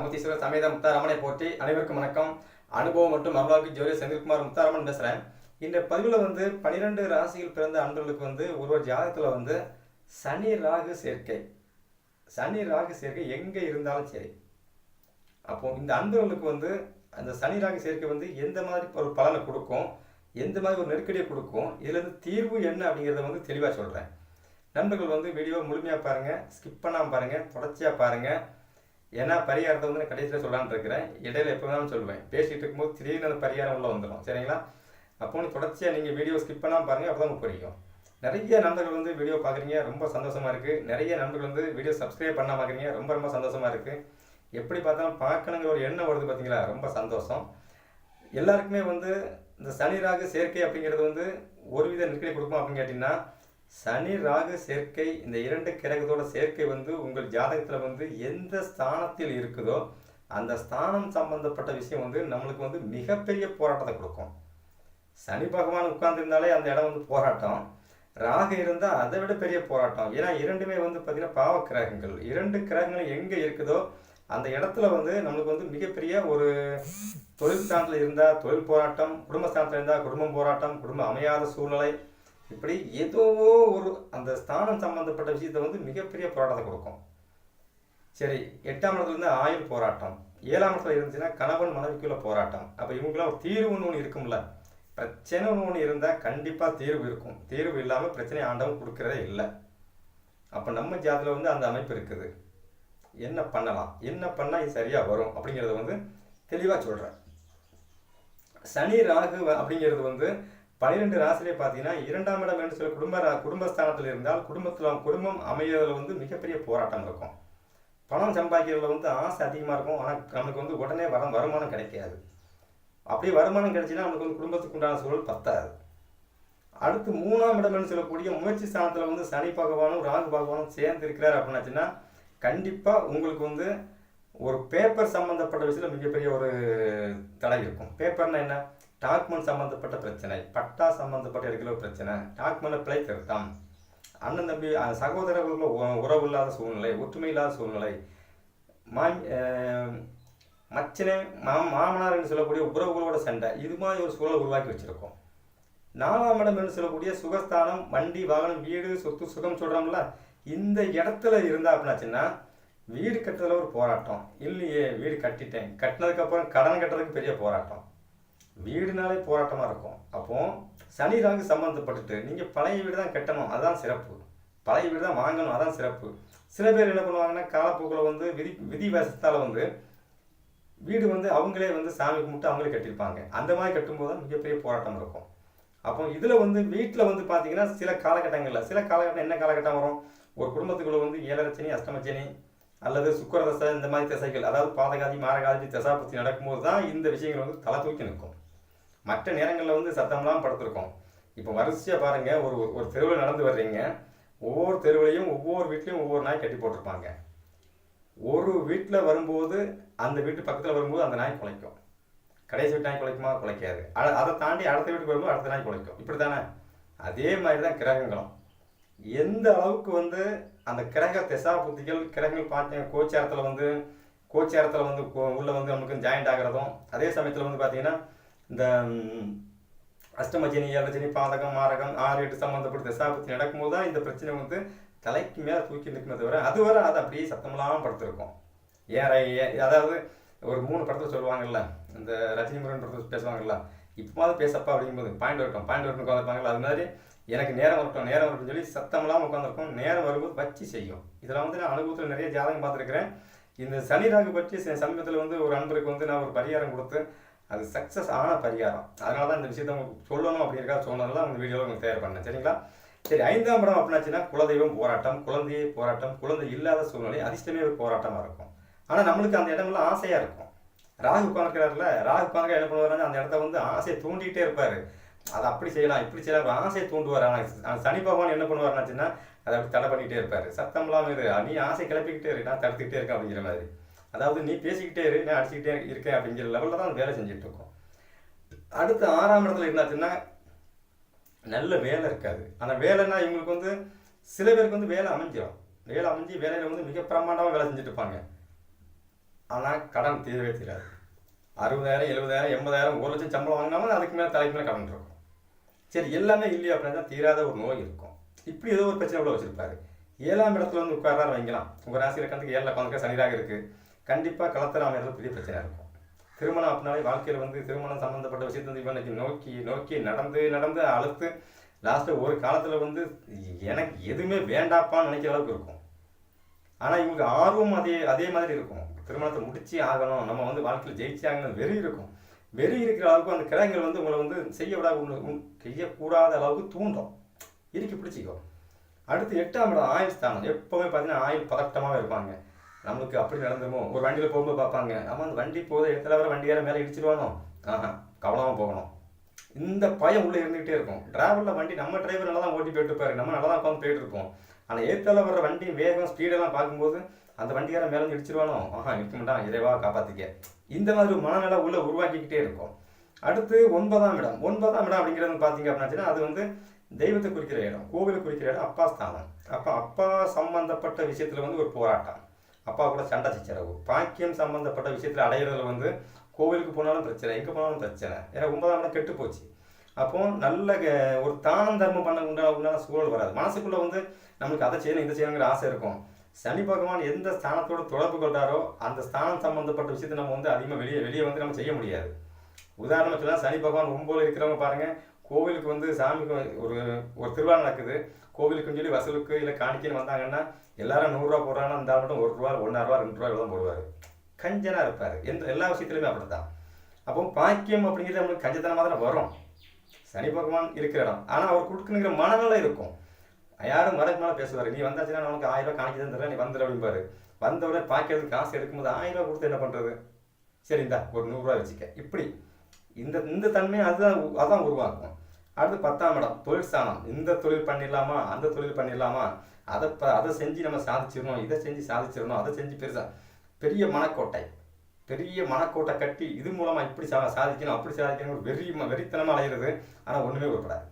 முத்தீஸ்வரர் சமேத முத்தாரமனை போற்றி அனைவருக்கும் வணக்கம். அனுபவம் மற்றும் அருளாக்கு ஜோதி செந்தில்குமார் முத்தாரமன் பேசுகிறேன் இந்த பதிவில் வந்து பனிரெண்டு ராசியில் பிறந்த அன்பர்களுக்கு வந்து ஒரு ஜாதகத்தில் வந்து சனி ராகு சேர்க்கை. சனி ராகு சேர்க்கை எங்கே இருந்தாலும் சரி. அப்போ இந்த அன்பர்களுக்கு வந்து அந்த சனி ராகு சேர்க்கை வந்து எந்த மாதிரி ஒரு பலனை கொடுக்கும்? எந்த மாதிரி ஒரு நெருக்கடியை கொடுக்கும்? இதுலேருந்து தீர்வு என்ன அப்படிங்கிறத வந்து தெளிவாக சொல்கிறேன் நண்பர்கள் வந்து வீடியோ முழுமையாக பாருங்கள் ஸ்கிப் பண்ணாமல் பாருங்கள் தொடர்ச்சியாக பாருங்கள் ஏன்னா பரிகாரத்தை வந்து நான் கடைசியில் சொல்லலான்னு இருக்கிறேன். இடையில எப்போ வேணாலும் சொல்லுவேன் பேசிகிட்டு இருக்கும்போது திடீர்னு அந்த பரிகாரம் உள்ள வந்துடும் சரிங்களா? அப்போ தொடர்ச்சியாக நீங்கள் வீடியோ ஸ்கிப் பண்ணாமல் பாருங்கள் அப்போ தான் புரியும். நிறைய நண்பர்கள் வந்து வீடியோ பார்க்குறீங்க ரொம்ப சந்தோஷமாக இருக்குது நிறைய நண்பர்கள் வந்து வீடியோ சப்ஸ்கிரைப் பண்ண பார்க்குறீங்க ரொம்ப ரொம்ப சந்தோஷமாக இருக்குது எப்படி பார்த்தாலும் பார்க்கணுங்கிற ஒரு எண்ணம் வருது பார்த்தீங்களா ரொம்ப சந்தோஷம். எல்லாருக்குமே வந்து இந்த சனி ராகு சேர்க்கை அப்படிங்கிறது வந்து ஒரு வித நெருக்கடி கொடுக்கும் அப்படின்னு கேட்டிங்கன்னா சனி ராகு சேர்க்கை இந்த இரண்டு கிரகத்தோட சேர்க்கை வந்து உங்கள் ஜாதகத்தில் வந்து எந்த ஸ்தானத்தில் இருக்குதோ அந்த ஸ்தானம் சம்பந்தப்பட்ட விஷயம் வந்து நம்மளுக்கு வந்து மிகப்பெரிய போராட்டத்தை கொடுக்கும். சனி பகவான் உட்கார்ந்துருந்தாலே அந்த இடம் வந்து போராட்டம். ராகு இருந்தால் அதை விட பெரிய போராட்டம். ஏன்னா இரண்டுமே வந்து பார்த்திங்கன்னா பாவ கிரகங்கள். இரண்டு கிரகங்கள் எங்கே இருக்குதோ அந்த இடத்துல வந்து நம்மளுக்கு வந்து மிகப்பெரிய ஒரு தொழில் ஸ்தானத்தில் இருந்தால் தொழில் போராட்டம் குடும்ப ஸ்தானத்தில் இருந்தால் குடும்பம் போராட்டம் குடும்பம் அமையாத சூழ்நிலை இப்படி ஏதோவோ ஒரு அந்த ஸ்தானம் சம்மந்தப்பட்ட விஷயத்தை வந்து மிகப்பெரிய போராட்டத்தை கொடுக்கும். சரி எட்டாம் இடத்துல இருந்து ஆயுள் போராட்டம். ஏழாம் இடத்துல இருந்துச்சுன்னா கணவன் மனைவிக்குள்ள போராட்டம். அப்போ இவங்களாம் ஒரு தீர்வுன்னு ஒன்று இருக்கும்ல. பிரச்சனை ஒன்று இருந்தால் கண்டிப்பாக தீர்வு இருக்கும். தீர்வு இல்லாமல் பிரச்சனை ஆண்டவன் கொடுக்கறதே இல்லை. அப்போ நம்ம ஜாதியில் வந்து அந்த அமைப்பு இருக்குது. என்ன பண்ணலாம்? என்ன பண்ணால் இது சரியாக வரும்? அப்படிங்கிறத வந்து தெளிவாக சொல்கிறேன் சனி ராகு அப்படிங்கிறது வந்து பனிரெண்டு ராசிலே பார்த்தீங்கன்னா இரண்டாம் இடம் என்று சொல்ல குடும்ப குடும்பஸ்தானத்தில் இருந்தால் குடும்பத்தில் குடும்பம் அமையறதுல வந்து மிகப்பெரிய போராட்டம் இருக்கும். பணம் சம்பாதிக்கிறதுல வந்து ஆசை அதிகமாக இருக்கும். ஆனால் நமக்கு வந்து உடனே வர வருமானம் கிடைக்காது. அப்படியே வருமானம் கிடைச்சுன்னா நமக்கு வந்து குடும்பத்துக்கு உண்டான சூழல் பத்தாது. அடுத்து மூணாம் இடம்னு சொல்லக்கூடிய முயற்சி ஸ்தானத்தில் வந்து சனி பகவானும் ராகு பகவானும் சேர்ந்து இருக்கிறார் அப்படின்னாச்சுன்னா கண்டிப்பாக உங்களுக்கு வந்து ஒரு பேப்பர் சம்மந்தப்பட்ட விஷயத்தில் மிகப்பெரிய ஒரு தடை இருக்கும். பேப்பர்னா என்ன? டாக்குமெண்ட் சம்மந்தப்பட்ட பிரச்சனை பட்டா சம்மந்தப்பட்ட இடத்துல பிரச்சனை? டாக்குமெண்ட் பிழை திருத்தம் அண்ணன் தம்பி அஹ், சகோதரர்களுக்குள்ள உ- உறவு இல்லாத சூழ்நிலை ஒற்றுமை இல்லாத சூழ்நிலை. மா மச்சனே மா மாமனார்னு சொல்லக்கூடிய உறவுகளோட சண்டை இது மாதிரி ஒரு சூழலை உருவாக்கி வச்சுருக்கோம். நாலாம் இடம் என்று சொல்லக்கூடிய சுகஸ்தானம் வண்டி வாகனம் வீடு சொத்து சுகம் சொல்கிறோம்ல இந்த இடத்துல இருந்தால் அப்படின்னாச்சுன்னா வீடு கட்டுறதுல ஒரு போராட்டம். இல்லையே வீடு கட்டிட்டேன். கட்டினதுக்கப்புறம் கடன் கட்டுறதுக்கு பெரிய போராட்டம். வீடுனாலே போராட்டமாக இருக்கும். அப்போது சனி ராகு சம்மந்தப்பட்டுட்டு நீங்கள் பழைய வீடு தான் கட்டணும் அதுதான் சிறப்பு. பழைய வீடு தான் வாங்கணும் அதான் சிறப்பு. சில பேர் என்ன பண்ணுவாங்கன்னா காலப்போக்கில் வந்து விதி விதி வசத்தால் வந்து வீடு வந்து அவங்களே வந்து சாமி கும்பிட்டு அவங்களே கட்டியிருப்பாங்க. அந்த மாதிரி கட்டும்போது தான் மிகப்பெரிய போராட்டம் இருக்கும். அப்போ இதில் வந்து வீட்டில் வந்து பார்த்தீங்கன்னா சில காலகட்டங்களில் சில காலகட்டம் என்ன காலகட்டம் வரும்? ஒரு குடும்பத்துக்குள்ள வந்து ஏழரச்சனி அஷ்டமச்சனி அல்லது சுக்கரதசை இந்த மாதிரி திசைகள் அதாவது பாதகாதி மாரகாதி தசாபத்தி நடக்கும்போது தான் இந்த விஷயங்கள் வந்து தலை தூக்கி நிற்கும். மற்ற நேரங்களில் வந்து சத்தம்லாம் படுத்திருக்கோம். இப்போ வரிசையாக பாருங்கள் ஒரு ஒரு தெருவில் நடந்து வர்றீங்க. ஒவ்வொரு தெருவிலையும் ஒவ்வொரு வீட்லேயும் ஒவ்வொரு நாய் கட்டி போட்டிருப்பாங்க. ஒரு வீட்டில் வரும்போது அந்த வீட்டு பக்கத்தில் வரும்போது அந்த நாய் குலைக்கும். கடைசி வீட்டு நாய் குலைக்குமா? குலைக்காது. அதை அதை தாண்டி அடுத்த வீட்டுக்கு வரும்போது அடுத்த நாய் குலைக்கும். இப்படி தானே அதே மாதிரி தான் கிரகங்களும். எந்த அளவுக்கு வந்து அந்த கிரக திசா புத்திகள் கிரகங்கள் பார்த்தீங்க கோச்சாரத்தில் வந்து கோச்சாரத்தில் வந்து கோ- வந்து நமக்கு ஜாயிண்ட் ஆகிறதும் அதே சமயத்தில் வந்து பார்த்தீங்கன்னா இந்த அஷ்டமஜினி அஷ்டமஜனி பாதகம் மாரகம் ஆறு எட்டு சம்மந்தப்பட்ட தசாபத்தி நடக்கும்போது தான் இந்த பிரச்சனை வந்து தலைக்கு மேலே தூக்கி நிற்குமே தவிர அதுவரை அது அப்படியே சத்தமில்லாமல் படுத்திருக்கும். ஏற அதாவது ஒரு மூணு படத்தில் சொல்லுவாங்கல்ல இந்த ரஜினி முருகன் படத்தில் பேசுவாங்கல்ல இப்போவாது பேசப்பா அப்படிங்கும்போது பாயிண்ட் வரட்டும் பாயிண்ட் வரட்டும் உட்காந்துருப்பாங்கல்ல அது மாதிரி எனக்கு நேரம் வரட்டும் நேரம் வரட்டும் சொல்லி சத்தமெல்லாம் உட்காந்துருக்கும். நேரம் வரும்போது வச்சு செய்யும். இதெல்லாம் வந்து நான் அனுபவத்தில் நிறைய ஜாதகம் பார்த்துருக்கிறேன். இந்த சனி ராகு பற்றி சமீபத்தில் வந்து ஒரு அன்பருக்கு வந்து நான் ஒரு பரிகாரம் கொடுத்து அது சக்ஸஸ் ஆன பரிகாரம். அதனால தான் இந்த விஷயத்தை உங்களுக்கு சொல்லணும் அப்படிங்கிறக்காக சொன்னதுனால அந்த வீடியோவில் உங்களுக்கு தயார் பண்ணேன். சரிங்களா? சரி ஐந்தாம் படம் அப்படின்னாச்சுன்னா குலதெய்வம் போராட்டம் குழந்தையே போராட்டம் குழந்தை இல்லாத சூழ்நிலை அதிர்ஷ்டமே ஒரு போராட்டமாக இருக்கும். ஆனால் நம்மளுக்கு அந்த இடங்கள்லாம் ஆசையாக இருக்கும். ராகு உட்காந்துக்கிறாருல ராகு உட்காந்து என்ன பண்ணுவாருன்னா அந்த இடத்த வந்து ஆசையை தூண்டிகிட்டே இருப்பார். அதை அப்படி செய்யலாம் இப்படி செய்யலாம் ஆசையை தூண்டுவார். ஆனால் சனி பகவான் என்ன பண்ணுவார்னாச்சுன்னா அதை அப்படி தடை பண்ணிக்கிட்டே இருப்பார். சத்தம் இல்லாமல் இரு நீ ஆசை கிளப்பிக்கிட்டே இரு நான் தடுத்துக்கிட்டே இருக்கேன் அப்படிங்கிற மாதிரி. அதாவது நீ பேசிக்கிட்டே இரு நான் அடிச்சுக்கிட்டே இருக்கேன் அப்படிங்கிற லெவலில் தான் வேலை செஞ்சுட்டு இருக்கோம். அடுத்து ஆறாம் இடத்துல என்னாச்சுன்னா நல்ல வேலை இருக்காது. ஆனால் வேலைன்னா இவங்களுக்கு வந்து சில பேருக்கு வந்து வேலை அமைஞ்சிடும் வேலை அமைஞ்சு வேலையில் வந்து மிக பிரமாண்டமாக வேலை செஞ்சுட்டு இருப்பாங்க. ஆனால் கடன் தீரவே தீராது. அறுபதாயிரம் எழுபதாயிரம் எண்பதாயிரம் ஒரு லட்சம் சம்பளம் வாங்கினாலும் அதுக்கு மேலே தலைக்கு மேலே கடன் இருக்கும். சரி எல்லாமே இல்லையா அப்படின்னா தீராத ஒரு நோய் இருக்கும். இப்படி ஏதோ ஒரு பிரச்சனை கூட வச்சுருப்பாரு. ஏழாம் இடத்துல வந்து உட்காராரு வைக்கலாம் உங்கள் ராசியில் கணக்கு ஏழில் உட்காந்துக்க சனிராக இருக்குது கண்டிப்பாக கலத்தர பெரிய பிரச்சனையாக இருக்கும். திருமணம் அப்படின்னாலே வாழ்க்கையில் வந்து திருமணம் சம்மந்தப்பட்ட விஷயத்தை வந்து இவன் நோக்கி நோக்கி நடந்து நடந்து அழுத்து லாஸ்ட்டு ஒரு காலத்தில் வந்து எனக்கு எதுவுமே வேண்டாப்பான்னு நினைக்கிற அளவுக்கு இருக்கும். ஆனால் இவங்க ஆர்வம் அதே அதே மாதிரி இருக்கும். திருமணத்தை முடிச்சு ஆகணும். நம்ம வந்து வாழ்க்கையில் ஜெயிச்சு ஆகணும் வெறி இருக்கும். வெறி இருக்கிற அளவுக்கு அந்த கிரகங்கள் வந்து உங்களை வந்து செய்ய விடாத செய்யக்கூடாத அளவுக்கு தூண்டும். இறுக்கி பிடிச்சிக்கோ அடுத்து எட்டாம் இடம் ஆயுள் ஸ்தானம். எப்போவுமே பார்த்தீங்கன்னா ஆயுள் பதட்டமாக இருப்பாங்க. நமக்கு அப்படி நடந்துமோ? ஒரு வண்டியில் போகும்போது பார்ப்பாங்க நம்ம அந்த வண்டி போகுது இடத்துல வர வண்டியார மேலே இடிச்சிருவானோ? ஆஹா கவனமாக போகணும். இந்த பயம் உள்ளே இருந்துகிட்டே இருக்கும். டிராவலில் வண்டி நம்ம டிரைவர் நல்லா தான் ஓட்டி போயிட்டு இருப்பாரு. நம்ம நல்லா தான் உட்காந்து போயிட்டு இருப்போம். ஆனால் ஏத்தால வர வண்டி வேகம் ஸ்பீடெல்லாம் பார்க்கும்போது அந்த வண்டியார மேலே இடிச்சிருவானோ? ஆஹா இருக்க மாட்டான் இறைவா காப்பாற்றிக்க இந்த மாதிரி ஒரு மனநிலை உள்ளே உருவாக்கிக்கிட்டே இருக்கும். அடுத்து ஒன்பதாம் இடம். ஒன்பதாம் இடம் அப்படிங்கிறது பார்த்தீங்க அப்படின்னா அது வந்து தெய்வத்தை குறிக்கிற இடம் கோவிலை குறிக்கிற இடம் அப்பா ஸ்தானம். அப்போ அப்பா சம்பந்தப்பட்ட விஷயத்தில் வந்து ஒரு போராட்டம். அப்பா கூட சண்டை சச்சரவு பாக்கியம் சம்மந்தப்பட்ட விஷயத்தில் அடையிறதுல வந்து கோவிலுக்கு போனாலும் பிரச்சனை எங்கே போனாலும் பிரச்சனை. ஏன்னா ஒன்பதாம் இடம் கெட்டு போச்சு. அப்போ நல்ல க- ஒரு தானம் தர்மம் பண்ண உண்டான உண்டான சூழல் வராது. மனசுக்குள்ளே வந்து நம்மளுக்கு அதை செய்யணும் இதை செய்யணுங்கிற ஆசை இருக்கும். சனி பகவான் எந்த ஸ்தானத்தோட தொடர்பு கொள்கிறாரோ அந்த ஸ்தானம் சம்மந்தப்பட்ட விஷயத்தை நம்ம வந்து அதிகமாக வெளியே வெளியே வந்து நம்ம செய்ய முடியாது. உதாரணத்துக்கு சனி பகவான் ஒம்போல இருக்கிறவங்க பாருங்கள் கோவிலுக்கு வந்து சாமிக்கு ஒரு ஒரு திருவிழா நடக்குது. கோவிலுக்குன்னு சொல்லி வசூலுக்கு இல்லை காணிக்கைன்னு வந்தாங்கன்னா எல்லாரும் நூறுரூவா போடுறாங்கன்னா அந்த ஆள் மட்டும் ஒரு ரூபா ஒன்றரை ரூபா ரெண்டு ரூபா தான் போடுவார். கஞ்சனா இருப்பார். எந்த எல்லா விஷயத்துலையுமே அப்படித்தான். அப்போ பாக்கியம் அப்படிங்கிறது நம்மளுக்கு கஞ்சத்தனமாக தான் வரும். சனி பகவான் இருக்கிற இடம். ஆனால் அவர் கொடுக்கணுங்கிற மனநிலை இருக்கும். யாரும் மறைக்கு மேலே பேசுவார். நீ வந்தாச்சுன்னா உனக்கு ஆயிரம் ரூபா காணிக்கை தான் தரேன் நீ வந்துடு அப்படிம்பாரு. வந்தவுடனே பாக்கிறதுக்கு காசு எடுக்கும்போது ஆயிரம் ரூபா கொடுத்து என்ன பண்ணுறது சரிந்தா ஒரு நூறுரூவா வச்சுக்க. இப்படி. இந்த இந்த தன்மையை அதுதான் அதுதான் அதான் உருவாக்கும். அடுத்து பத்தாம் இடம் தொழில் ஸ்தானம் இந்த தொழில் பண்ணிடலாமா? அந்த தொழில் பண்ணிடலாமா? அதை ப அதை செஞ்சு நம்ம சாதிச்சிடணும் இதை செஞ்சு சாதிச்சிடணும் அதை செஞ்சு பெருசாக பெரிய மனக்கோட்டை. பெரிய மனக்கோட்டை கட்டி இது மூலமாக இப்படி சா சாதிக்கணும் அப்படி சாதிக்கணும் வெறி வெறித்தனமாக அலையிறது ஆனால் ஒன்றுமே உருப்படாது.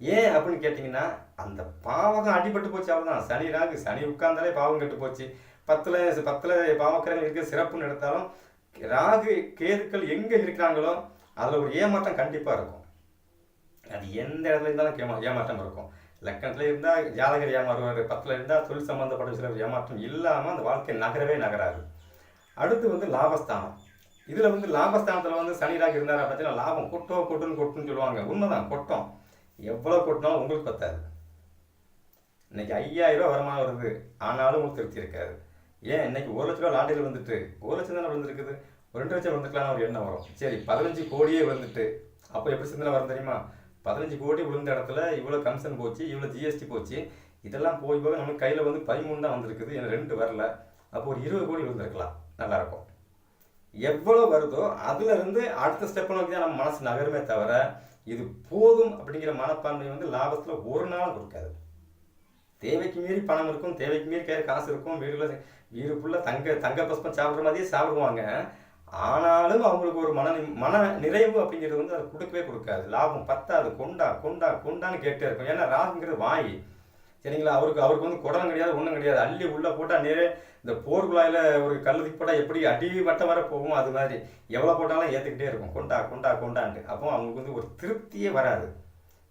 ஏன் அப்படின்னு கேட்டிங்கன்னா அந்த பாவகம் அடிபட்டு போச்சு அவ்வளோதான் சனி ராகு சனி உட்கார்ந்தாலே பாவம் கெட்டு போச்சு. பத்தில் பத்தில் பாவக்கரங்கள் இருக்க சிறப்புன்னு எடுத்தாலும் ராகு கேதுக்கள் எங்கே இருக்கிறாங்களோ அதில் ஒரு ஏமாற்றம் கண்டிப்பாக இருக்கும். அது எந்த இடத்துல இருந்தாலும் ஏமா ஏமாற்றம் இருக்கும். லக்கணத்தில் இருந்தால் ஜாதகர் ஏமாறுவார் பத்தில் இருந்தால் தொழில் சம்மந்தப்பட்ட சில ஏமாற்றம் இல்லாமல் அந்த வாழ்க்கை நகரவே நகராது. அடுத்து வந்து லாபஸ்தானம். இதில் வந்து லாபஸ்தானத்தில் வந்து சனிராக இருந்தார் அப்படின்னா லாபம் கொட்டோ கொட்டுன்னு கொட்டுன்னு சொல்லுவாங்க. உண்மைதான் கொட்டம். எவ்வளோ கொட்டினாலும் உங்களுக்கு பத்தாது. இன்னைக்கு ஐயாயிரம் ரூபா வருமானம் வருது. ஆனாலும் உங்களுக்கு திருப்தி இருக்காது. ஏன்? இன்னைக்கு ஒரு லட்ச ரூபா லாண்டியில் வந்துட்டு ஒரு லட்சம் தானே விழுந்துருக்குது. ஒரு ரெண்டு லட்சம் விழுந்துக்கலாம்னு ஒரு எண்ணம் வரும். சரி பதினஞ்சு கோடியே வந்துட்டு அப்போ எப்படி சிந்தனை வரும் தெரியுமா? பதினஞ்சு கோடி விழுந்த இடத்துல இவ்வளோ கமிஷன் போச்சு இவ்வளோ ஜிஎஸ்டி போச்சு. இதெல்லாம் போய் போக நமக்கு கையில் வந்து பதிமூணு தான் வந்திருக்குது. எனக்கு ரெண்டு வரல. அப்போ ஒரு இருபது கோடி விழுந்திருக்கலாம். நல்லா இருக்கும். எவ்வளோ வருதோ அதுலேருந்து அடுத்த ஸ்டெப்பை நோக்கி தான் நம்ம மனசு நகருமே தவிர இது போதும் அப்படிங்கிற மனப்பான்மை வந்து லாபத்தில் ஒரு நாள் கொடுக்காது. தேவைக்கு மீறி பணம் இருக்கும் தேவைக்கு மீறி கையில் காசு இருக்கும் வீடுல வீடு ஃபுல்லாக தங்க தங்க பஸ்பம் சாப்பிட்ற மாதிரியே சாப்பிடுவாங்க. ஆனாலும் அவங்களுக்கு ஒரு மன மன நிறைவு அப்படிங்கிறது வந்து அதை கொடுக்கவே கொடுக்காது. லாபம் பத்தாது. கொண்டா கொண்டா கொண்டான்னு கேட்டே இருக்கும். ஏன்னா ராகுங்கிறது வாய். சரிங்களா? அவருக்கு அவருக்கு வந்து குடம் கிடையாது ஒன்றும் கிடையாது. அள்ளி உள்ளே போட்டால் நேரே இந்த போர் குழாயில் ஒரு கல் போட்டால் எப்படி அடி வட்டம் வர போகும் அது மாதிரி. எவ்வளோ போட்டாலும் ஏற்றுக்கிட்டே இருக்கும். கொண்டா கொண்டா கொண்டான்ட்டு. அப்போ அவங்களுக்கு வந்து ஒரு திருப்தியே வராது.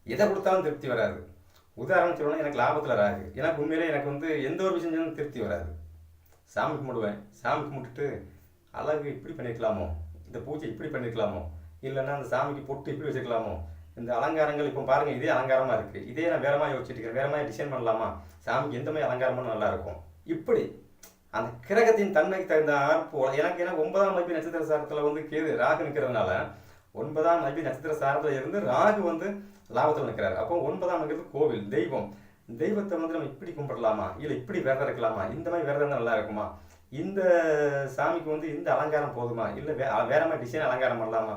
எதை கொடுத்தாலும் திருப்தி வராது. உதாரணம் சொல்லணும் எனக்கு லாபத்தில் ராகு. எனக்கு உண்மையிலே எனக்கு வந்து எந்த ஒரு விஷயம் திருப்தி வராது. சாமி கும்பிடுவேன். சாமி கும்பிட்டுட்டு அழகு இப்படி பண்ணியிருக்கலாமோ இந்த பூஜை இப்படி பண்ணியிருக்கலாமோ இல்லைன்னா அந்த சாமிக்கு பொட்டு இப்படி வச்சுக்கலாமோ இந்த அலங்காரங்கள் இப்போ பாருங்கள் இதே அலங்காரமாக இருக்குது இதே நான் வேற மாதிரி யோசிச்சுட்டு இருக்கேன். வேற மாதிரி டிசைன் பண்ணலாமா? சாமிக்கு எந்த மாதிரி அலங்காரமும் நல்லாயிருக்கும் இப்படி. அந்த கிரகத்தின் தன்மைக்கு தகுந்த போல எனக்கு ஏன்னா ஒன்பதாம் மதிப்பு நட்சத்திர சாரத்தில் வந்து கேது ராகு நிற்கிறதுனால ஒன்பதாம் மதிப்பு நட்சத்திர சாரத்தில் இருந்து ராகு வந்து லாபத்தில் நிற்கிறார் அப்போ ஒன்பதாம் நிற்கிறது கோவில் தெய்வம். தெய்வத்தை வந்து நம்ம இப்படி கும்பிடலாமா? இல்லை இப்படி விரதம் இருக்கலாமா? இந்த மாதிரி விரதம் நல்லா இருக்குமா? இந்த சாமிக்கு வந்து இந்த அலங்காரம் போதுமா? இல்லை வே வேற மாதிரி டிசைன் அலங்காரம் பண்ணலாமா?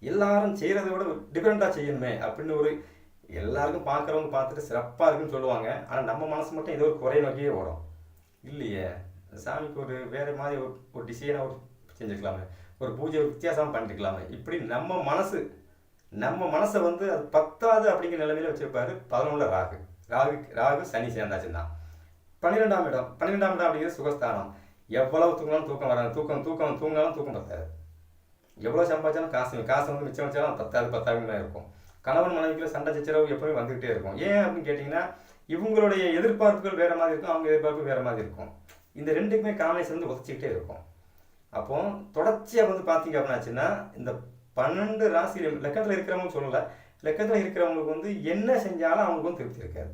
எல்லாரும் செய்கிறத விட டிஃப்ரெண்ட்டாக செய்யணுமே அப்படின்னு ஒரு எல்லாருக்கும் பார்க்குறவங்க பார்த்துட்டு சிறப்பாக இருக்குன்னு சொல்லுவாங்க. ஆனால் நம்ம மனசு மட்டும் ஏதோ ஒரு குறை நோக்கியே ஓடும். இல்லையே? சாமிக்கு ஒரு வேறு மாதிரி ஒரு ஒரு டிசைனாக ஒரு செஞ்சுருக்கலாமே. ஒரு பூஜை ஒரு வித்தியாசமாக பண்ணிருக்கலாமே. இப்படி நம்ம மனசு நம்ம மனசை வந்து அது பத்தாவது அப்படிங்கிற நிலைமையில வச்சிருப்பாரு பதினொன்றில் ராகு. ராகு ராகு சனி சேர்ந்தாச்சுன்னா. பன்னிரெண்டாம் இடம் பன்னிரெண்டாம் இடம் அப்படிங்கிறது சுகஸ்தானம். எவ்வளவு தூங்கினாலும் தூக்கம் வராது. தூக்கம் தூக்கம் தூங்கினாலும் தூக்கம் பத்தாது. எவ்வளோ சம்பாதிச்சாலும் காசு காசு வந்து மிச்சம் வச்சாலும் பத்தாது பத்தாதுன்னு இருக்கும். கணவன் மனைவிக்குள்ள சண்டை சச்சரவு எப்பவுமே வந்துகிட்டே இருக்கும். ஏன் அப்படின்னு கேட்டிங்கன்னா இவங்களுடைய எதிர்பார்ப்புகள் வேறு மாதிரி இருக்கும் அவங்க எதிர்பார்ப்பு வேற மாதிரி இருக்கும். இந்த ரெண்டுக்குமே காம்பினேஷன் வந்து உதச்சிக்கிட்டே இருக்கும். அப்போ தொடர்ச்சியாக வந்து பார்த்தீங்க அப்படின்னாச்சுன்னா இந்த பன்னெண்டு ராசி லக்கத்தில் இருக்கிறவங்க சொல்லலை. லக்கத்தில் இருக்கிறவங்களுக்கு வந்து என்ன செஞ்சாலும் அவங்களுக்கு வந்து திருப்தி இருக்காது.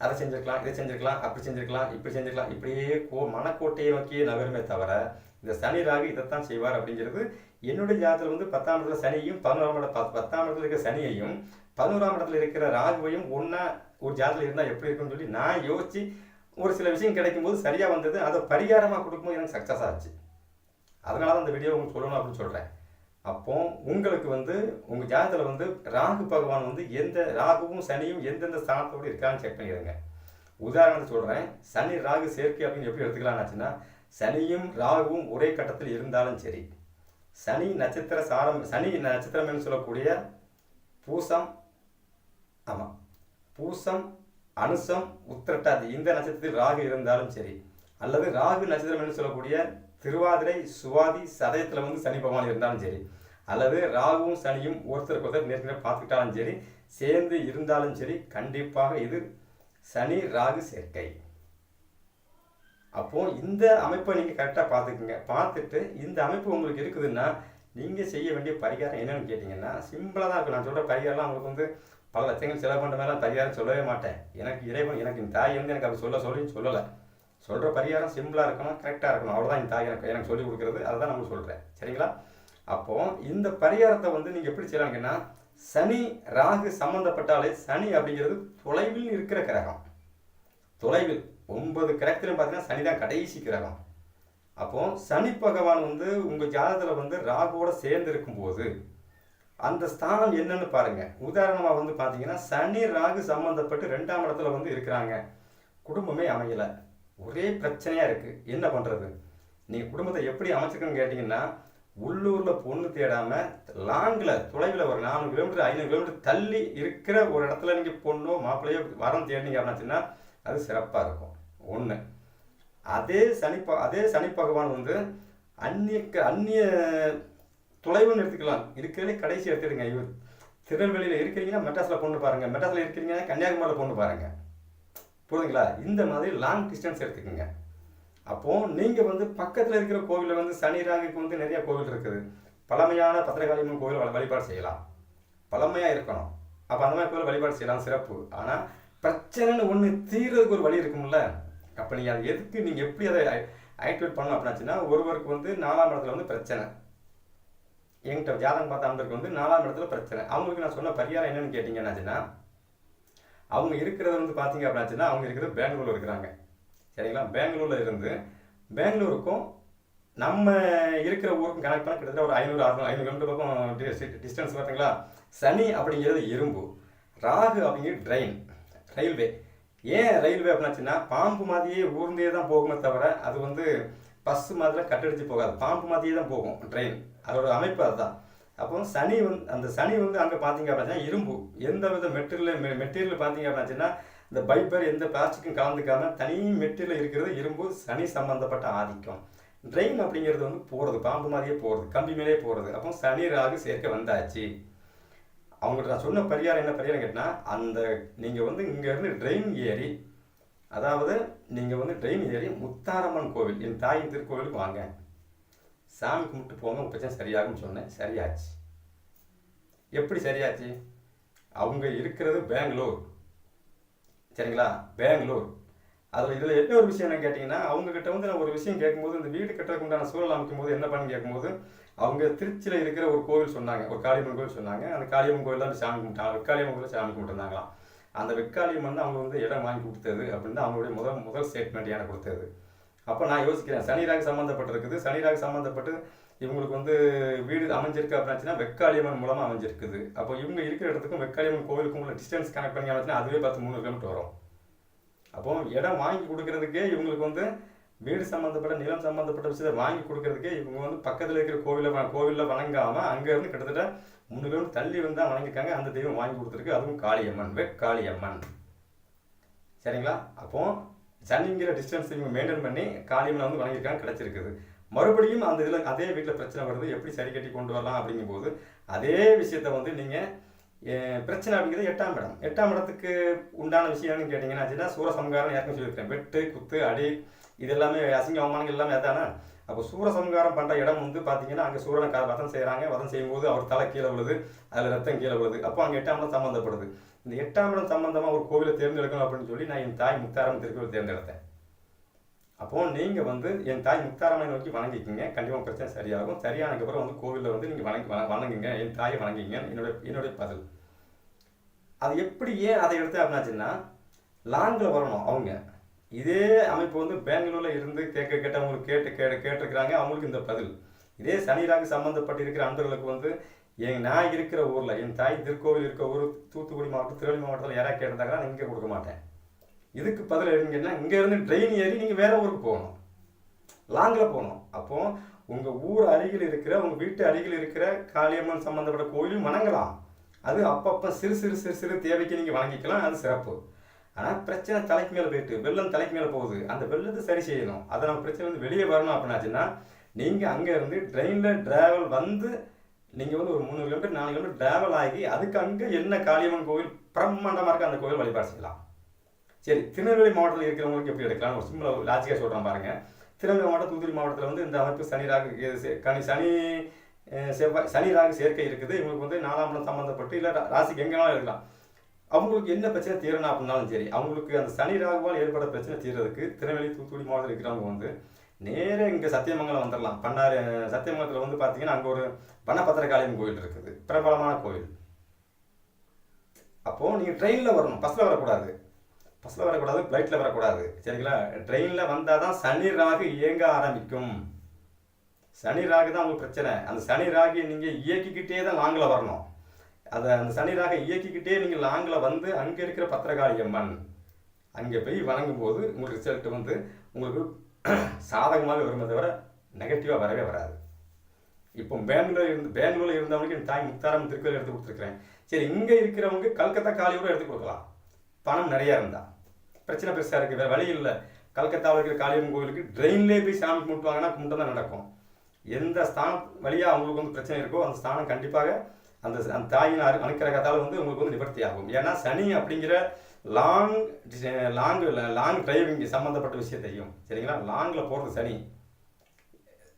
அதை செஞ்சிருக்கலாம் இதை செஞ்சிருக்கலாம் அப்படி செஞ்சிருக்கலாம் இப்படி செஞ்சிருக்கலாம் இப்படியே கோ மனக்கோட்டையை நோக்கியே நகருமே தவிர இந்த சனி ராகு இதைத்தான் செய்வார் அப்படிங்கிறது என்னுடைய ஜாதத்தில் வந்து பத்தாம் இடத்துல சனியும் பதினோராம் இடம் பத்- பத்தாம் இடத்துல இருக்கிற சனியையும் பதினோராம் இடத்துல இருக்கிற ராகுவையும் ஒன்றா ஒரு ஜாதத்தில் இருந்தால் எப்படி இருக்குன்னு சொல்லி நான் யோசித்து ஒரு சில விஷயம் கிடைக்கும்போது சரியாக வந்தது அதை பரிகாரமாக கொடுக்கும்போது எனக்கு சக்ஸஸ் ஆச்சு. அதனால தான் அந்த வீடியோ உங்களுக்கு சொல்லணும் அப்படின்னு சொல்கிறேன் அப்போ உங்களுக்கு வந்து உங்கள் ஜாதகத்தில் வந்து ராகு பகவான் வந்து எந்த ராகுவும் சனியும் எந்தெந்த ஸ்தானத்தோடு இருக்கான்னு செக் பண்ணிடுங்க. உதாரணத்தை சொல்கிறேன் சனி ராகு சேர்க்கை அப்படின்னு எப்படி எடுத்துக்கலாம்னாச்சுன்னா சனியும் ராகுவும் ஒரே கட்டத்தில் இருந்தாலும் சரி. சனி நட்சத்திர சாரம் சனி நட்சத்திரம்னு சொல்லக்கூடிய பூசம் ஆமாம் பூசம் அனுசம் உத்திரட்டாதி இந்த நட்சத்திரத்தில் ராகு இருந்தாலும் சரி. அல்லது ராகு நட்சத்திரம் என்று சொல்லக்கூடிய திருவாதிரை சுவாதி சதயத்தில் வந்து சனி பகவான் இருந்தாலும் சரி. அல்லது ராகுவும் சனியும் ஒருத்தருக்கு ஒருத்தர் நேர்களை பார்த்துக்கிட்டாலும் சரி சேர்ந்து இருந்தாலும் சரி கண்டிப்பாக இது சனி ராகு சேர்க்கை. அப்போ இந்த அமைப்பை நீங்கள் கரெக்டாக பார்த்துக்குங்க. பார்த்துட்டு இந்த அமைப்பு உங்களுக்கு இருக்குதுன்னா நீங்கள் செய்ய வேண்டிய பரிகாரம் என்னென்னு கேட்டிங்கன்னா சிம்பிளாக தான் இருக்கும். நான் சொல்கிற பரிகாரம்லாம் உங்களுக்கு வந்து பல லட்சங்கள் செலவு பண்ணுற மாதிரிலாம் பரிகாரம் சொல்லவே மாட்டேன். எனக்கு இறைவன் எனக்கு இந்த தாய் வந்து எனக்கு அப்படி சொல்ல சொல்லி சொல்லலை. சொல்கிற பரிகாரம் சிம்பிளாக இருக்கணும் கரெக்டாக இருக்கணும். அவ்வளோதான் இந்த தாய் எனக்கு எனக்கு சொல்லி கொடுக்குறது. அதை தான் நான் சொல்கிறேன் சரிங்களா? அப்போது இந்த பரிகாரத்தை வந்து நீங்கள் எப்படி செய்யலாங்கன்னா சனி ராகு சம்மந்தப்பட்டாலே சனி அப்படிங்கிறது தொலைவில் இருக்கிற கிரகம். தொலைவில் ஒன்பது கிரகத்திலும் பார்த்தீங்கன்னா சனி தான் கடைசி கிரகம். அப்போ சனி பகவான் வந்து உங்கள் ஜாதகத்தில் வந்து ராகுவோட சேர்ந்து இருக்கும்போது அந்த ஸ்தானம் என்னன்னு பாருங்க. உதாரணமாக வந்து பார்த்தீங்கன்னா சனி ராகு சம்மந்தப்பட்டு ரெண்டாம் இடத்துல வந்து இருக்கிறாங்க. குடும்பமே அமையலை. ஒரே பிரச்சனையாக இருக்குது என்ன பண்ணுறது நீங்கள் குடும்பத்தை எப்படி அமைச்சிருக்கணும்னு கேட்டிங்கன்னா உள்ளூரில் பொண்ணு தேடாமல் லாங்கில் தொலைவில் ஒரு நானூறு கிலோமீட்டர் ஐநூறு கிலோமீட்டர் தள்ளி இருக்கிற ஒரு இடத்துல நீங்கள் பொண்ணோ மாப்பிள்ளையோ வரம் தேடினீங்க அப்படின்னாச்சுன்னா அது சிறப்பாக இருக்கும். ஒன்று அதே சனி ப- அதே சனி பகவான் வந்து அந்நிய க- அந்நிய தொலைவுன்னு எடுத்துக்கலாம். இருக்கிறதே கடைசி எடுத்துடுங்க இவர் திருநெல்வேலியில் இருக்கிறீங்கன்னா மெட்ராஸில் பொண்ணு பாருங்கள் மெட்ராஸில் இருக்கிறீங்கன்னா கன்னியாகுமரியில் பொண்ணு பாருங்கள் புரியுதுங்களா? இந்த மாதிரி லாங் டிஸ்டன்ஸ் எடுத்துக்கோங்க. அப்போ நீங்கள் வந்து பக்கத்தில் இருக்கிற கோவிலில் வந்து சனி ராகுக்கு வந்து நிறைய கோவில் இருக்குது. பழமையான பத்திரகாளியம்மன் கோவில் வழிபாடு செய்யலாம். பழமையாக இருக்கணும். அப்போ அந்த மாதிரி கோவில் வழிபாடு செய்யலாம் சிறப்பு. ஆனால் பிரச்சனைன்னு ஒன்று தீர்றதுக்கு ஒரு வழி இருக்கும்ல? அப்போ நீங்கள் அது எதுக்கு நீங்கள் எப்படி அதை ஆக்டிவேட் பண்ணணும் அப்படின்னாச்சுன்னா ஒருவருக்கு வந்து நாலாம் இடத்துல வந்து பிரச்சனை. என்கிட்ட ஜாதகம் பார்த்த அந்தருக்கு வந்து நாலாம் இடத்துல பிரச்சனை. அவங்களுக்கு நான் சொன்ன பரிகாரம் என்னன்னு கேட்டிங்கன்னாச்சுன்னா அவங்க இருக்கிறத வந்து பார்த்தீங்க அப்படின்னாச்சுன்னா அவங்க இருக்கிறது பெங்களூர்ல இருக்கிறாங்க. சரிங்களா? பெங்களூரில் இருந்து பெங்களூருக்கும் நம்ம இருக்கிற ஊருக்கும் கனெக்ட் பண்ண கிட்டத்தட்ட ஒரு ஐநூறு அறுநூறு ஐநூறு கிலோமீட்டர் பக்கம் டிஸ்டன்ஸ் பார்த்தீங்களா? சனி அப்படிங்கிறது இரும்பு ராகு அப்படிங்கிறது ட்ரெயின் ரயில்வே ஏன் ரயில்வே அப்படின்னாச்சுன்னா பாம்பு மாதிரியே ஊர்ந்தே தான் போகுமே தவிர அது வந்து பஸ் மாதிரி கட்டடிச்சு போகாது. பாம்பு மாதிரியே தான் போகும் ட்ரெயின் அதோட அமைப்பு அதுதான். அப்போ சனி வந்து அந்த சனி வந்து அங்கே பார்த்தீங்க அப்படின்னா இரும்பு. எந்த வித மெட்டீரியல் மெட்டீரியல் பார்த்தீங்க அப்படின்னாச்சுன்னா இந்த பைப்பர் எந்த பிளாஸ்டிக்கும் கலந்துக்காம தனி மெட்டீரியல் இருக்கிறது இரும்பு சனி சம்பந்தப்பட்ட ஆதிக்கம். ட்ரெயின் அப்படிங்கிறது வந்து போகிறது பாம்பு மாதிரியே போகிறது கம்பி மேலே போகிறது அப்போ சனி ராகு சேர்க்க வந்தாச்சு. அவங்கள்ட்ட நான் சொன்ன பரிகாரம் என்ன பரிகாரம் கேட்டினா அந்த நீங்கள் வந்து இங்கேருந்து ட்ரெயின் ஏறி அதாவது நீங்கள் வந்து ட்ரெயின் ஏறி முத்தாரம்மன் கோவில் என் தாயின் திருக்கோவிலுக்கு வாங்க. சாமி கும்பிட்டு போங்க பிரச்சனை சரியாகும்னு சொன்னேன். சரியாச்சு. எப்படி சரியாச்சு? அவங்க இருக்கிறது பெங்களூர். சரிங்களா? பெங்களூர். அதில் இதில் என்ன ஒரு விஷயம் என்ன கேட்டிங்கன்னா அவங்கக்கிட்ட வந்து நான் ஒரு விஷயம் கேட்கும்போது இந்த வீடு கட்டுறதுக்கு உண்டான சூழல் அமைக்கும் போது என்ன பண்ணி கேட்கும்போது அவங்க திருச்சியில் இருக்கிற ஒரு கோவில் சொன்னாங்க. ஒரு காளியம்மன் கோவில் சொன்னாங்க. அந்த காளியம்மன் கோவில் தான் சாமி கும்பிட்டாங்க வெக்காளியம்மன் கோவில் சாமி கும்பிட்டுருந்தாங்களாம். அந்த வெக்காளியம்மன் அவங்க வந்து இடம் வாங்கி கொடுத்தது அப்படின்னு அவங்களுடைய முதல் முதல் ஸ்டேட்மெண்ட் எனக்கு கொடுத்தது. அப்போ நான் யோசிக்கிறேன். சனிராக சம்மந்தப்பட்டிருக்குது சனிராக சம்மந்தப்பட்டு இவங்களுக்கு வந்து வீடு அமைஞ்சிருக்கு அப்படின்னாச்சுன்னா வெக்காளியம்மன் மூலமாக அமைஞ்சிருக்குது. அப்போ இவங்க இருக்கிற இடத்துக்கும் வெக்காளியம்மன் கோவிலுக்கும் உள்ள டிஸ்டன்ஸ் கனெக்ட் பண்ணி அமைச்சுன்னா அதுவே பத்து மூணு கிலோமீட்டர் வரும். அப்போ இடம் வாங்கி கொடுக்கறதுக்கே இவங்களுக்கு வந்து வீடு சம்மந்தப்பட்ட நிலம் சம்மந்தப்பட்ட விஷயத்தை வாங்கி கொடுக்கறதுக்கே இவங்க வந்து பக்கத்தில் இருக்கிற கோவிலில் கோவிலில் வணங்காமல் அங்கேருந்து கிட்டத்தட்ட மூணு கிலோமீட்டர் தள்ளி வந்து தான் அந்த தெய்வம் வாங்கி கொடுத்துருக்கு. அதுவும் காளியம்மன் வெக்காளியம்மன். சரிங்களா? அப்போது சனிங்கிற டிஸ்டன்ஸ் இவங்க மெயின்டைன் பண்ணி காளியம்மனை வந்து வணங்கியிருக்காங்க கிடச்சிருக்குது. மறுபடியும் அந்த இதில் அதே வீட்டில் பிரச்சனை வருது எப்படி சரி கட்டி கொண்டு வரலாம் அப்படிங்கும்போது அதே விஷயத்த வந்து நீங்கள் பிரச்சனை அப்படிங்கிறது எட்டாம் இடம். எட்டாம் இடத்துக்கு உண்டான விஷயம்னு கேட்டிங்கன்னா சூர சூரசம்காரம் ஏற்கனவே சொல்லியிருக்கேன் வெட்டு குத்து அடி இது எல்லாமே அசிங்க அவமானங்கள் எல்லாமே அதானே? அப்போ சூர சமகாரம் பண்ணுற இடம் வந்து பார்த்தீங்கன்னா அங்கே சூரனை க வதம் செய்கிறாங்க வதம் செய்யும்போது அவர் தலை கீழே விழுது அதில் ரத்தம் கீழே விழுது. அப்போ அங்கே எட்டாம் இடம் சம்மந்தப்படுது இந்த எட்டாம் இடம் சம்மந்தமாக ஒரு கோவிலை தேர்ந்தெடுக்கணும் அப்படின்னு சொல்லி நான் என் தாய் முத்தாரம் திருக்கோவில் தேர்ந்தெடுத்தேன். அப்போ நீங்கள் வந்து என் தாய் முத்தாரமை நோக்கி வணங்கிக்கிங்க. கண்டிப்பாக பிரச்சனை சரியாகும். சரியானதுக்கப்புறம் வந்து கோவிலில் வந்து நீங்கள் வணங்கி வணங்குங்க. என் தாயை வணங்கிங்க. என்னுடைய என்னுடைய பதில். அது எப்படி ஏன் அதை எடுத்து அப்படின்னாச்சுன்னா லாங்கில் வரணும் அவங்க. இதே அமைப்பு வந்து பெங்களூரில் இருந்து கேட்க கேட்டவங்களுக்கு கேட்டு கேட்டு கேட்டிருக்கிறாங்க. அவங்களுக்கு இந்த பதில். இதே சனிராக சம்மந்தப்பட்டிருக்கிற அன்பர்களுக்கு வந்து என் நான் இருக்கிற ஊரில் என் தாய் திருக்கோவில் இருக்க ஊர் தூத்துக்குடி மாவட்டம் திருவள்ளி மாவட்டத்தில் யாராவது கேட்டிருந்தாங்கன்னா நான் இங்கே கொடுக்க மாட்டேன். இதுக்கு பதில் எடுங்கன்னா இங்கேருந்து ட்ரெயின் ஏறி நீங்கள் வேற ஊருக்கு போகணும். லாங்கில் போகணும். அப்போ உங்கள் ஊர் அருகில் இருக்கிற உங்கள் வீட்டு அருகில் இருக்கிற காளியம்மன் சம்மந்தப்பட்ட கோயிலும் வணங்கலாம். அது அப்பப்போ சிறு சிறு சிறு சிறு தேவைக்கு நீங்கள் வணங்கிக்கலாம். அது சிறப்பு. ஆனால் பிரச்சனை தலைக்கு மேலே போயிட்டு வெள்ளம் தலைக்கு மேலே போகுது. அந்த வெள்ளத்தை சரி செய்யணும். அதை நம்ம பிரச்சனை வந்து வெளியே வரணும் அப்படின்னாச்சுன்னா நீங்கள் அங்கே இருந்து ட்ரெயினில் டிராவல் வந்து நீங்கள் வந்து ஒரு மூணு கிலோமீட்டர் நாலு கிலோமீட்டர் டிராவல் ஆகி அதுக்கு அங்கே என்ன காளியம்மன் கோவில் பிரம்மாண்டமாக இருக்க அந்த கோவில் வழிபாடு செய்யலாம். சரி திருநெல்வேலி மாவட்டத்தில் இருக்கிறவங்களுக்கு எப்படி எடுக்கலாம்? ஒரு சிம்பிளாக லாஜிக்காக சொல்கிறேன் பாருங்க. திருநெல்வேலி மாவட்டம் தூத்துக்குடி மாவட்டத்தில் வந்து இந்த அமைப்பு சனி ராகு சே- கனி சனி செவ்வாய் சனி ராகு சேர்க்கை இருக்குது. இவங்களுக்கு வந்து நாலாம் இடம் சம்மந்தப்பட்டு இல்லை ராசிக்கு எங்கேனாலும் இருக்கலாம் அவங்களுக்கு என்ன பிரச்சனை தீரணும் அப்படின்னாலும் சரி அவங்களுக்கு அந்த சனி ராகுவால் ஏற்பட பிரச்சனை தீர்றதுக்கு திருநெல்வேலி தூத்துக்குடி மாவட்டத்தில் இருக்கிறவங்க வந்து நேராக இங்கே சத்தியமங்கலம் வந்துடலாம் பண்ணாரி சத்தியமங்கலத்தில் வந்து பார்த்தீங்கன்னா அங்கே ஒரு வனபத்திரகாளியம்மன் கோயில் இருக்குது. பிரபலமான கோயில். அப்போது நீங்கள் ட்ரெயினில் வரணும். பஸ்ஸில் வரக்கூடாது. பஸ்ஸில் வரக்கூடாது ஃப்ளைட்டில் வரக்கூடாது. சரிங்களா? ட்ரெயினில் வந்தால் தான் சனி ராகு இயங்க ஆரம்பிக்கும். சனி ராகு தான் உங்களுக்கு பிரச்சனை. அந்த சனி ராகியை நீங்கள் இயக்கிக்கிட்டே தான் லாங்கில் வரணும். அதை அந்த சனி ராகை இயக்கிக்கிட்டே நீங்கள் லாங்கில் வந்து அங்கே இருக்கிற பத்திரகாளி அம்மன் அங்கே போய் வணங்கும் போது உங்களுக்கு ரிசல்ட் வந்து உங்களுக்கு சாதகமாக வருமே தவிர நெகட்டிவாக வரவே வராது. இப்போ பெங்களூர் இருந்து பெங்களூரில் இருந்தவங்களுக்கு என் தாய் முத்தாரம் திருக்கோயில் எடுத்து கொடுத்துருக்குறேன். சரி இங்கே இருக்கிறவங்க கல்கத்தா காளியோட எடுத்து கொடுக்கலாம். பணம் நிறையா இருந்தால் பிரச்சனை பெருசாக இருக்குது வேறு வழி இல்லை. கல்கத்தாவில் இருக்கிற காளியம்மன் கோவிலுக்கு ட்ரெயின்லேயே போய் சாமி கும்பிட்டுவாங்கன்னா கும்பிட்டு தான் நடக்கும். எந்த ஸ்தானம் வழியாக அவங்களுக்கு வந்து பிரச்சனை இருக்கோ அந்த ஸ்தானம் கண்டிப்பாக அந்த அந்த தாயின் அனு அணுக்கிறகத்தால் வந்து உங்களுக்கு வந்து நிவர்த்தி ஆகும் ஏன்னா சனி அப்படிங்கிற லாங் லாங் லாங் டிரைவிங் சம்மந்தப்பட்ட விஷயத்தையும் சரிங்களா? லாங்கில் போகிறது சனி.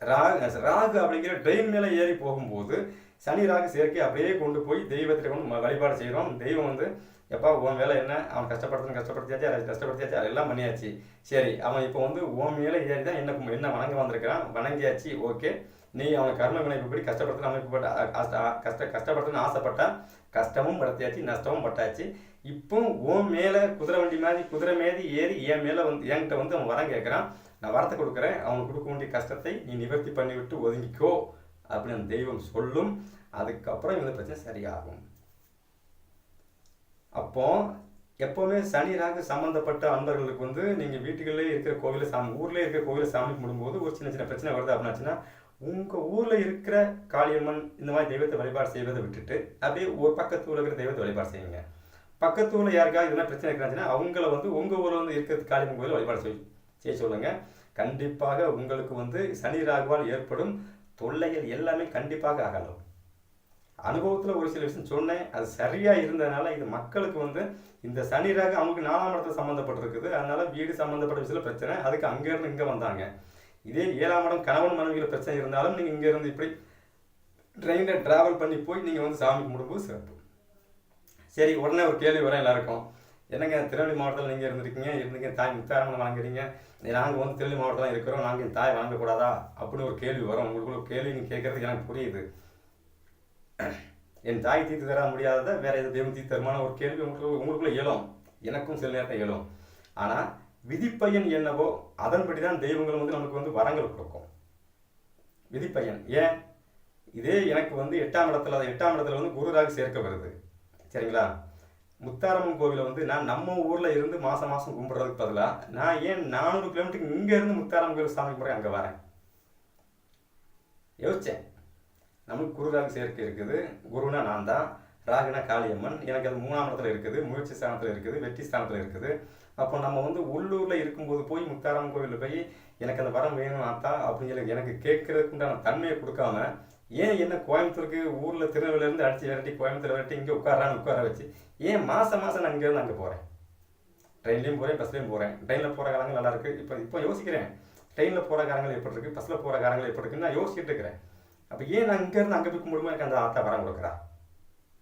ராகு ராகு அப்படிங்கிற ட்ரெயின் மேலே ஏறி போகும்போது சனி ராகு சேர்க்கை அப்படியே கொண்டு போய் தெய்வத்திட்ட கொண்டு ம- வழிபாடு செய்கிறோம் தெய்வம் வந்து எப்பா உன் வேலை என்ன? அவன் கஷ்டப்படுறது கஷ்டப்படுத்தியாச்சு அதை கஷ்டப்படுத்தியாச்சு அதெல்லாம் பண்ணியாச்சு. சரி அவன் இப்போ வந்து உன் மேலே ஏறி தான் என்ன என்ன வணங்க வந்திருக்கிறான்? வணங்கியாச்சு ஓகே. நீ அவன் கர்ம வினைப்புப்படி கஷ்டப்படுத்துன்னு அமைப்புப்பட்ட கஷ்ட கஷ்ட கஷ்டப்படுத்துன்னு ஆசைப்பட்டான் கஷ்டமும் படுத்தியாச்சு நஷ்டமும் பட்டாச்சு. இப்போ உன் மேலே குதிரை வண்டி மாதிரி குதிரை மேதி ஏறி என் மேலே வந்து என்கிட்ட வந்து அவன் வரம் கேட்குறான். நான் வரத்தை கொடுக்குறேன். அவனுக்கு கொடுக்க வேண்டிய கஷ்டத்தை நீ நிவர்த்தி பண்ணிவிட்டு ஒதுங்கிக்கோ அப்படின்னு அந்த தெய்வம் சொல்லும். அதுக்கப்புறம் இந்த பிரச்சனை சரியாகும். அப்போ எப்போவுமே சனி ராகு சம்மந்தப்பட்ட அன்பர்களுக்கு வந்து நீங்கள் வீட்டுகளிலே இருக்கிற கோவிலில் சாமி ஊர்லேயே இருக்கிற கோவில சாமி கும்பிடும்போது ஒரு சின்ன சின்ன பிரச்சனை வருது அப்படின்னாச்சுன்னா உங்கள் ஊரில் இருக்கிற காளியம்மன் இந்த மாதிரி தெய்வத்தை வழிபாடு செய்வதை விட்டுட்டு அப்படியே ஒரு பக்கத்து ஊரில் இருக்கிற தெய்வத்தை வழிபாடு செய்யுங்க பக்கத்து ஊரில் யாருக்காவது இதெல்லாம் பிரச்சனை இருக்கிறாச்சுன்னா அவங்கள வந்து உங்கள் ஊரில் வந்து இருக்கிற காளியம்மன் கோவில் வழிபாடு செய் செய்ய சொல்லுங்க. கண்டிப்பாக உங்களுக்கு வந்து சனி ராகுவால் ஏற்படும் தொல்லைகள் எல்லாமே கண்டிப்பாக அகலும் அனுபவத்தில் ஒரு சில விஷயம் சொன்னேன். அது சரியாக இருந்ததுனால இது மக்களுக்கு வந்து இந்த சனி ராகு அவங்களுக்கு நாலாம் இடத்துல சம்மந்தப்பட்டிருக்குது அதனால வீடு சம்மந்தப்பட்ட விஷயத்தில் பிரச்சனை. அதுக்கு அங்கேருந்து இங்கே வந்தாங்க. இதே ஏழாம் இடம் கணவன் மனைவியில் பிரச்சனை இருந்தாலும் நீங்கள் இங்கேருந்து இப்படி ட்ரெயினில் ட்ராவல் பண்ணி போய் நீங்கள் வந்து சாமி கும்பிடும்போது சிறப்பு. சரி உடனே ஒரு கேள்வி வரேன் எல்லாருக்கும். என்னங்க திருநெல்வேலி மாவட்டத்தில் நீங்கள் இருந்திருக்கீங்க? இருந்தீங்க தாய் முத்தாரம்மன் வாங்குறீங்க நாங்கள் வந்து திருநெல்வேலி மாவட்டத்தில் இருக்கிறோம். நாங்கள் என் தாய் வாங்கக்கூடாதா அப்படின்னு ஒரு கேள்வி வரும். உங்களுக்குள்ள ஒரு கேள்வி நீங்கள் கேட்கறதுக்கு எனக்கு புரியுது. என் தாய் தீர்த்து தர முடியாததை வேற எது தெய்வம் தீர்த்து தருமான ஒரு கேள்வி உங்களுக்கு உங்களுக்குள்ள இயலும் எனக்கும் சில நேரத்தை இயலும் ஆனால் விதிப்பையன் என்னவோ அதன்படி தான் தெய்வங்கள் வந்து நமக்கு வந்து வரங்கள் கொடுக்கும். விதிப்பையன். ஏன்? இதே எனக்கு வந்து எட்டாம் இடத்துல எட்டாம் இடத்துல வந்து குருராக சேர்க்க வருது. சரிங்களா? முத்தாரம்மன் கோவிலை வந்து நான் நம்ம ஊரில் இருந்து மாதம் மாதம் கும்பிட்றதுக்கு பதிலாக நான் ஏன் நானூறு கிலோமீட்டருக்கு இங்கேருந்து முத்தாரம்மன் கோவில் சாமி கும்பிட்றேன் அங்கே வரேன்? யோசித்தேன் நமக்கு குரு ராகு சேர்க்கை இருக்குது. குருனா நான் தான் ராகுனா காளியம்மன். எனக்கு அது மூணாம் இடத்துல இருக்குது. முயற்சி ஸ்தானத்தில் இருக்குது. வெற்றி ஸ்தானத்தில் இருக்குது. அப்போ நம்ம வந்து உள்ளூரில் இருக்கும்போது போய் முத்தாரம் கோவிலில் போய் எனக்கு அந்த வரம் வேணும் ஆத்தா அப்படின்னு சொல்லி எனக்கு கேட்கறதுக்கு உண்டான தன்மையை கொடுக்காம ஏன் என்ன கோயம்புத்தூருக்கு ஊரில் திருநெல்வேலியிலேருந்து அடித்து விரட்டி கோயம்புத்தூர் விரட்டி இங்கே உட்காரான்னு உட்கார வச்சு ஏன் மாதம் மாதம் நான் இங்கேருந்து அங்கே போகிறேன் ட்ரெயின்லேயும் போகிறேன் பஸ்லேயும் போகிறேன் ட்ரெயினில் போகிற காலங்கள் நல்லாயிருக்கு இப்போ இப்போ யோசிக்கிறேன். ட்ரெயினில் போகிற காரங்கள் எப்படி இருக்குது பஸ்ஸில் போகிற காரங்கள் எப்படி இருக்குன்னு நான் யோசிச்சுட்டு இருக்கிறேன். அப்போ ஏன் நான் இங்கேருந்து அங்கே போய் கும்பிடுமா எனக்கு அந்த ஆத்தா வரம் கொடுக்குறா.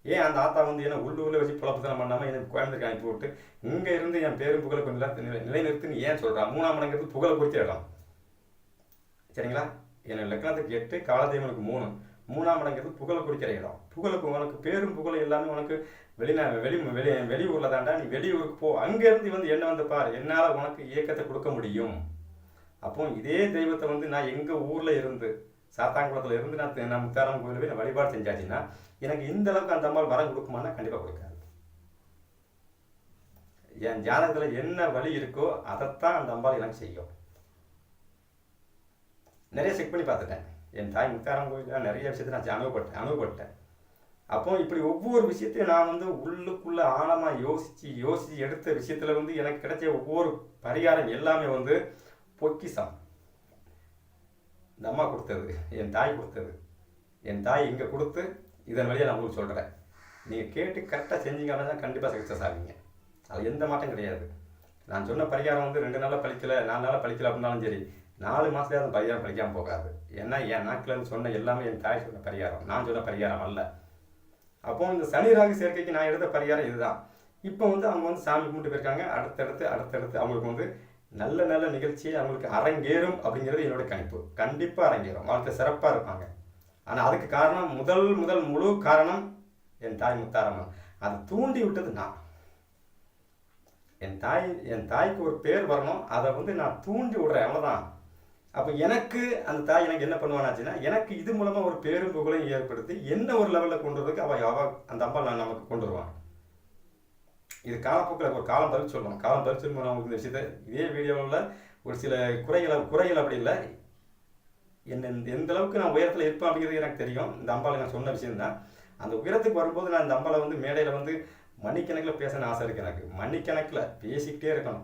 ஏன் அந்த ஆத்தா வந்து என்ன உள்ளூரில் வச்சு புலப்பத்தனம் பண்ணாமல் எனக்கு கோயம்புத்தூருக்கு அனுப்பி விட்டு இங்கே இருந்து என் பேரும் புகழை கொஞ்சம் நிலை நிலைநிறுத்துன்னு ஏன் சொல்கிறா மூணாம் மடங்கிறது புகழை குறித்த இடம் சரிங்களா? என் லக்னத்துக்கு எட்டு காலதெய்வனுக்கு மூணு. மூணாம் மடங்கிறது புகழை குறிக்கிற இடம் புகழுக்கு உனக்கு பேரும் புகழும் எல்லாமே உனக்கு வெளிநா வெளி வெளி வெளியூரில் தாண்டா நீ வெளியூருக்கு போ. அங்கேருந்து வந்து என்ன வந்து பார்? என்னால் உனக்கு இயக்கத்தை கொடுக்க முடியும். அப்போ இதே தெய்வத்தை வந்து நான் எங்கள் ஊரில் இருந்து சாத்தாங்குளத்தில் இருந்து நான் நான் முத்தாரம் கோயிலில் போய் நான் வழிபாடு செஞ்சாச்சுன்னா எனக்கு இந்த அளவுக்கு அந்த அம்மாள் வரம் கொடுக்குமானா கண்டிப்பாக கொடுக்காது. என் ஜாதகத்தில் என்ன வழி இருக்கோ அதைத்தான் அந்த அம்பாள் எனக்கு செய்யும். நிறைய செக் பண்ணி பார்த்துட்டேன். என் தாய் முத்தாரம் கோயிலில் நிறைய விஷயத்தை நான் அனுபவப்பட்டேன் அனுபவப்பட்டேன். அப்போ இப்படி ஒவ்வொரு விஷயத்தையும் நான் வந்து உள்ளுக்குள்ளே ஆழமாக யோசித்து யோசித்து எடுத்த விஷயத்தில் வந்து எனக்கு கிடைச்ச ஒவ்வொரு பரிகாரம் எல்லாமே வந்து பொக்கிசம் இந்த அம்மா கொடுத்தது என் தாய் கொடுத்தது. என் தாய் இங்கே கொடுத்து இதன் வழியாக நான் உங்களுக்கு சொல்கிறேன் நீங்கள் கேட்டு கரெக்டாக செஞ்சீங்கன்னா தான் கண்டிப்பாக சக்ஸஸ் ஆவீங்க. அது எந்த மாற்றம் கிடையாது. நான் சொன்ன பரிகாரம் வந்து ரெண்டு நாளாக படிக்கலை நாலு நாளாக பழிக்கல அப்படின்னாலும் சரி நாலு மாதத்துல அந்த பரிகாரம் பழிக்காமல் போகாது. ஏன்னா என் நாக்கில் சொன்ன எல்லாமே என் தாய் சொன்ன பரிகாரம். நான் சொன்ன பரிகாரம் அல்ல. அப்போ இந்த சனி ராகு சேர்க்கைக்கு நான் எடுத்த பரிகாரம் இதுதான். இப்போ வந்து அவங்க வந்து சாமி கும்பிட்டு போயிருக்காங்க. அடுத்தடுத்து அடுத்தடுத்து அவங்களுக்கு வந்து நல்ல நல்ல நிகழ்ச்சியை அவங்களுக்கு அரங்கேறும் அப்படிங்கிறது என்னோட கணிப்பு. கண்டிப்பாக அரங்கேறும். வாழ்க்கை சிறப்பாக இருப்பாங்க. ஆனால் அதுக்கு காரணம் முதல் முதல் முழு காரணம் என் தாய் முத்தாரம்மன் அதை தூண்டி விட்டது நான். என் தாய் என் தாய்க்கு ஒரு பேர் வரணும். அதை வந்து நான் தூண்டி விடுறேன். அவ்வளோதான் அப்போ எனக்கு அந்த தாய் எனக்கு என்ன பண்ணுவானாச்சுன்னா எனக்கு இது மூலமாக ஒரு பேரும் புகழையும் ஏற்படுத்தி என்ன ஒரு லெவலில் கொண்டு வரதுக்கு அவள் அவ அந்த அம்மா நான் நமக்கு கொண்டு வருவான் இது காலப்போக்கில் ஒரு காலம் தவிர்த்து சொல்லணும். காலம் தவிர்த்து சொல்லி இந்த விஷயத்தை இதே வீடியோவில் ஒரு சில குறைகளை குறைகள் அப்படி இல்லை. என்ன இந்த- எந்த அளவுக்கு நான் உயரத்தில் இருப்பேன் அப்படிங்கிறது எனக்கு தெரியும். இந்த அம்பாளை நான் சொன்ன விஷயம்தான். அந்த உயரத்துக்கு வரும்போது நான் இந்த அம்பாளை வந்து மேடையில் வந்து மணிக்கணக்கில் பேசணும்னு ஆசை இருக்குது எனக்கு. மணிக்கணக்கில் பேசிக்கிட்டே இருக்கணும்.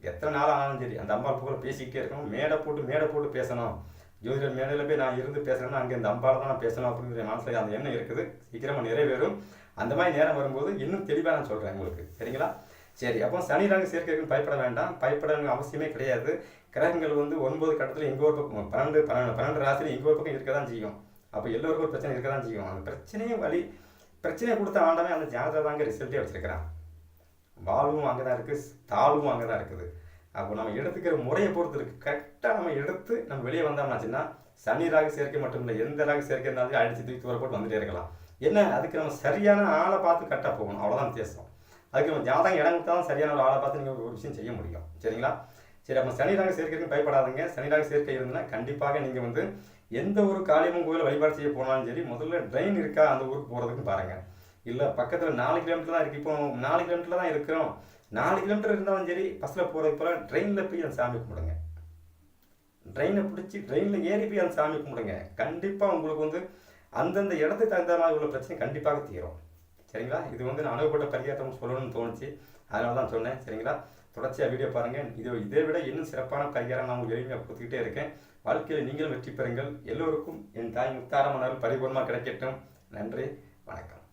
எத்தனை நாள் ஆனாலும் சரி அந்த அம்பாள் புகழ பேசிக்கிட்டே இருக்கணும். மேடை போட்டு மேடை போட்டு பேசணும். ஜோதிடர் மேடையில் போய் நான் இருந்து பேசுகிறேன்னா அங்கே இந்த அம்பாவில் தான் நான் பேசணும் அப்படிங்கிற மனசில் அந்த எண்ணம் இருக்குது. சீக்கிரமாக நிறைவேறும். அந்த மாதிரி நேரம் வரும்போது இன்னும் தெளிவாக நான் சொல்கிறேன் உங்களுக்கு. சரிங்களா? சரி அப்போ சனி ராகு சேர்க்கைக்கு பயப்பட வேண்டாம். பயப்படணும் அவசியமே கிடையாது. கிரகங்கள் வந்து ஒன்பது கட்டத்தில் எங்கோ ஒரு பக்கம் பன்னெண்டு பன்னெண்டு பன்னெண்டு ராசியில் எங்கோ ஒரு பக்கம் இருக்க தான் செய்யும். அப்போ எல்லோருக்கும் ஒரு பிரச்சனை இருக்க தான் செய்யும். அந்த பிரச்சனையும் வழி பிரச்சனையை கொடுத்த ஆண்டவே அந்த ஜாதகம் தாங்க ரிசல்ட்டே வச்சுருக்கிறான் வாழ்வும் அங்கே தான் இருக்குது தாழ்வும் அங்கே தான் இருக்குது. அப்போ நம்ம எடுத்துக்கிற முறையை பொறுத்து இருக்குது கரெக்டாக நம்ம எடுத்து நம்ம வெளியே வந்தோம்னாச்சுன்னா சனி ராகு சேர்க்கை மட்டும் இல்லை எந்த ராகு சேர்க்கை இருந்தாலும் அடித்து தூக்கி தூர போட்டு வந்துட்டே இருக்கலாம். என்ன? அதுக்கு நம்ம சரியான ஆளை பார்த்து கரெக்டாக போகணும். அவ்வளோதான் வித்தியாசம். அதுக்கு நம்ம ஜாதகம் இடம் கொடுத்தா தான் சரியான ஒரு ஆளை பார்த்து நீங்கள் ஒரு விஷயம் செய்ய முடியும். சரிங்களா? சரி அப்போ சனி ராகு சேர்க்கைக்கு பயப்படாதீங்க. சனி ராகு சேர்க்கை இருந்ததுன்னா கண்டிப்பாக நீங்கள் வந்து எந்த ஒரு காளியம்மன் கோயில் வழிபாடு செய்ய போனாலும் சரி முதல்ல ட்ரெயின் இருக்கா அந்த ஊருக்கு போகிறதுக்கு பாருங்கள் இல்லை பக்கத்தில் நாலு கிலோமீட்டர் தான் இருக்குது இப்போ நாலு கிலோமீட்டர் தான் இருக்கிறோம். நாலு கிலோமீட்டர் இருந்தாலும் சரி பஸ்ஸில் போகிறதுக்கு போல ட்ரெயினில் போய் அந்த சாமி கும்பிடுங்க. ட்ரெயினை பிடிச்சி ட்ரெயினில் ஏறி போய் அந்த சாமி கும்பிடுங்க. கண்டிப்பாக உங்களுக்கு வந்து அந்தந்த இடத்துக்கு தகுந்த மாதிரி உள்ள பிரச்சனை கண்டிப்பாக தீரும். சரிங்களா? இது வந்து நான் அனுபவப்பட்ட பரிகாரம் சொல்லணும்னு தோணுச்சு. அதனால தான் சொன்னேன். சரிங்களா? தொடர்ச்சியாக வீடியோ பாருங்கள் இது இதை விட இன்னும் சிறப்பான பரிகாரம் நான் உங்களுக்கு எளிமையாக கொடுத்துக்கிட்டே இருக்கேன். வாழ்க்கையில் நீங்களும் வெற்றி பெறுங்கள். எல்லோருக்கும் என் தாய் முத்தாரமனால் பரிபூர்ணமாக கிடைக்கட்டும். நன்றி. வணக்கம்.